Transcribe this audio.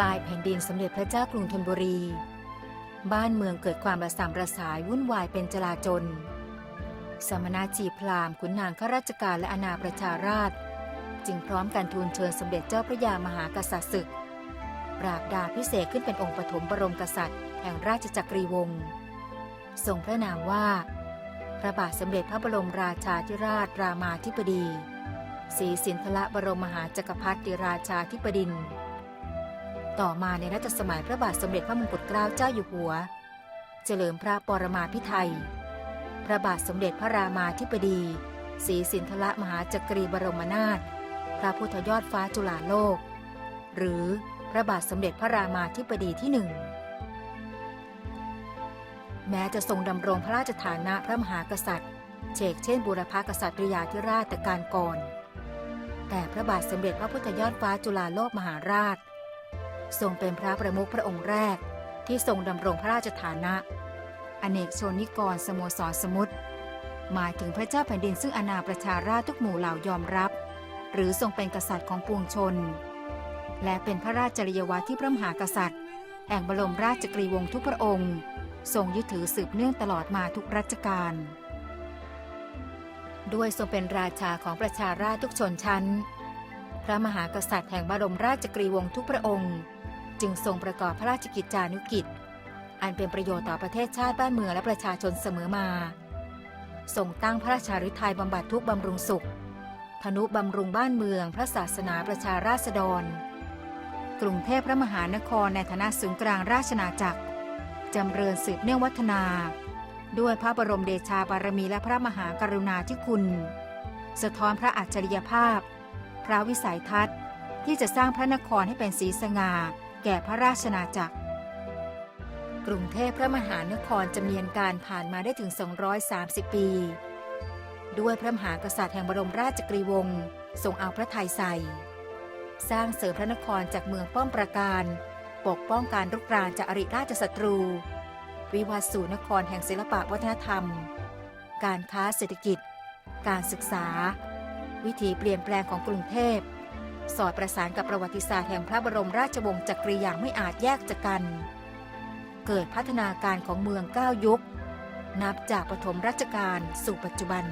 ลายแผ่นดินสมเด็จพระเจ้ากรุงธนบุรี บ้านเมืองเกิดความระสำระสายวุ่นวายเป็นจลาจล สมณจีพราหมณ์ขุนนางข้าราชการและอาณาประชาราช จึงพร้อมกันทูลเชิญสมเด็จเจ้าพระยามหากษัตริย์ศึก ปราบดาพิเศษขึ้นเป็นองค์ปฐมบรมกษัตริย์ แห่งราชจักรีวงศ์ทรงพระนามว่า พระบาทสมเด็จพระบรมราชาธิราชรามาธิบดีศรีสินธละบรมมหาจักรพรรดิราชาธิบดินทร์ ต่อมาในรัชสมัยพระบาทสมเด็จพระมงกุฎเกล้าเจ้าอยู่หัวเฉลิมพระปรมาภิไธยพระบาทสมเด็จพระรามาธิบดีศรีสินธละมหาจักรีบรมนาถ พระพุทธยอดฟ้าจุฬาโลก หรือพระบาทสมเด็จพระรามาธิบดีที่หนึ่ง แม้จะทรงดำรงพระราชฐานะพระมหากษัตริย์ เชกเช่นบูรพกษัตริยาธิราชแต่การก่อน แต่พระบาทสมเด็จพระพุทธยอดฟ้าจุฬาโลกมหาราช ทรงเป็นพระประมุขพระองค์แรก ที่ทรงดำรงพระราชฐานะ อเนกชนนิกรสโมสรสมุทรหมายถึงพระเจ้าแผ่นดินซึ่งอาณาประชาราชทุกหมู่เหล่ายอมรับ หรือทรงเป็นกษัตริย์ของปวงชน และเป็นพระราชจริยวัตที่พระมหากษัตริย์ แห่งบรมราชกรีวงศ์ทุกพระองค์ ทรงยึดถือสืบเนื่องตลอดมาทุกรัชกาลด้วยทรงเป็นราชาของประชาราชทุกชนชั้น พระมหากษัตริย์แห่งบรมราชกรีวงศ์ทุกพระองค์ จึงทรงประกอบพระราชกิจจานุกิจ อันเป็นประโยชน์ต่อประเทศชาติบ้านเมืองและประชาชนเสมอมาทรงตั้งพระราชาฤทัยบำบัดทุกบำรุงสุข ธนุบำรุงบ้านเมือง พระศาสนาประชาราษฎร กรุงเทพพระมหานครในฐานะศูนย์กลางราชนาจักร จำเริญสืบเนื่องวัฒนา ด้วยพระบรมเดชาบารมีและพระมหากรุณาธิคุณ สะท้อนพระอัจฉริยภาพ พระวิสัยทัศน์ ที่จะสร้างพระนครให้เป็นสีสง่า แก่พระราชนาจักร กรุงเทพพระมหานครจำเนียนการผ่านมาได้ถึง 230 ปี ด้วยพระมหากษัตริย์แห่งบรมราชกรีวงศ์ทรงเอาพระทัยใส่ สร้างเสริมพระนครจากเมืองป้อมปราการ ปกป้องการรุกรานจากอริราชศัตรู วิวัฒน์สู่นครแห่งศิลปะวัฒนธรรม การค้าเศรษฐกิจ การศึกษา วิถีเปลี่ยนแปลงของกรุงเทพ สอดประสานกับประวัติศาสตร์แห่งพระบรมราชวงศ์จักรีอย่างไม่อาจแยกจากกัน เกิดพัฒนาการของเมืองก้าวยุค นับจากปฐมรัชกาลสู่ปัจจุบัน